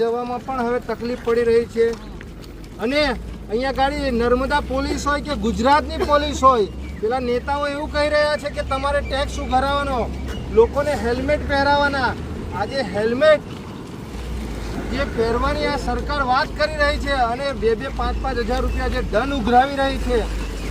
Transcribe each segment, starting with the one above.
જવામાં પણ હવે તકલીફ પડી રહી છે. અને અહીંયા ગાડી નર્મદા પોલીસ હોય કે ગુજરાતની પોલીસ હોય, પેલા નેતાઓ એવું કહી રહ્યા છે કે તમારે ટેક્સ ઉઘરાવવાનો, લોકોને હેલ્મેટ પહેરાવવાના. આજે હેલ્મેટ જે પહેરવાની આ સરકાર વાત કરી રહી છે અને બે બે પાંચ પાંચ હજાર રૂપિયા જે દંડ ઉઘરાવી રહી છે.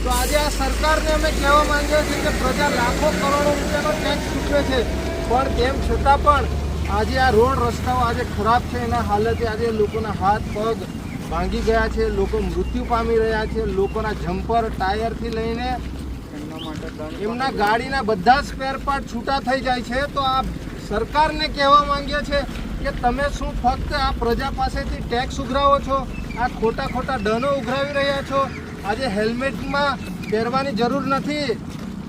તો આજે આ સરકારને અમે કહેવા માંગીએ છીએ કે પ્રજા લાખો કરોડો રૂપિયાનો ટેક્સ ચૂકવે છે. પણ તેમ છતાં પણ આજે આ રોડ રસ્તાઓ આજે ખરાબ છે એના હાલતે આજે લોકોના હાથ પગ ભાંગી ગયા છે લોકો મૃત્યુ પામી રહ્યા છે લોકોના જમ્પર ટાયરથી લઈને એમના ગાડીના બધા સ્પેર પાર્ટ છૂટા થઈ જાય છે. તો આ સરકારને કહેવા માંગીએ છે કે તમે શું ફક્ત આ પ્રજા પાસેથી ટેક્સ ઉઘરાવો છો? આ ખોટા ખોટા ડનો ઉઘરાવી રહ્યા છો? આજે હેલ્મેટમાં પહેરવાની જરૂર નથી.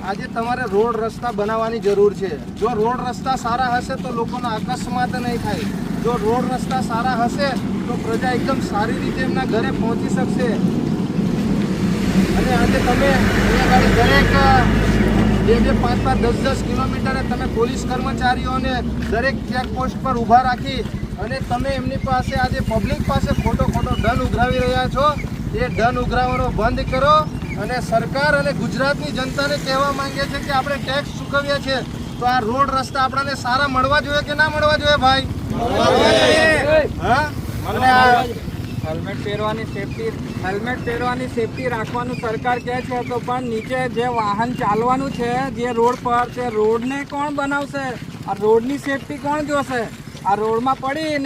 આજે તમારે રોડ રસ્તા બનાવવાની જરૂર છે. જો રોડ રસ્તા સારા હશે તો લોકોનો અકસ્માત નહીં થાય. જો રોડ રસ્તા સારા હશે તો પ્રજા એકદમ સારી રીતે એમના ઘરે પહોંચી શકશે. અને આજે તમે દરેક, બે બે, પાંચ પાંચ, દસ દસ કિલોમીટરે તમે પોલીસ કર્મચારીઓને દરેક ચેકપોસ્ટ પર ઊભા રાખી અને તમે એમની પાસે આજે પબ્લિક પાસે ખોટો ખોટો દંડ ઉઘરાવી રહ્યા છો. એ દંડ ઉઘરાવવાનો બંધ કરો. અને સરકાર અને ગુજરાતની જનતાને કહેવા માંગે છે કે આપણે ટેક્સ ચૂકવીએ છીએ, તો આ રોડ રસ્તા આપણને સારા મળવા જોઈએ કે ના મળવા જોઈએ ભાઈ? હા? અને આ હેલ્મેટ પહેરવાની સેફટી હેલ્મેટ પહેરવાની સેફટી રાખવાનું સરકાર કહે છે તો પણ નીચે જે વાહન ચાલવાનું છે, જે રોડ પર તે રોડને કોણ બનાવશે? આ રોડની સેફટી કોણ જોશે? આ રોડમાં પડીને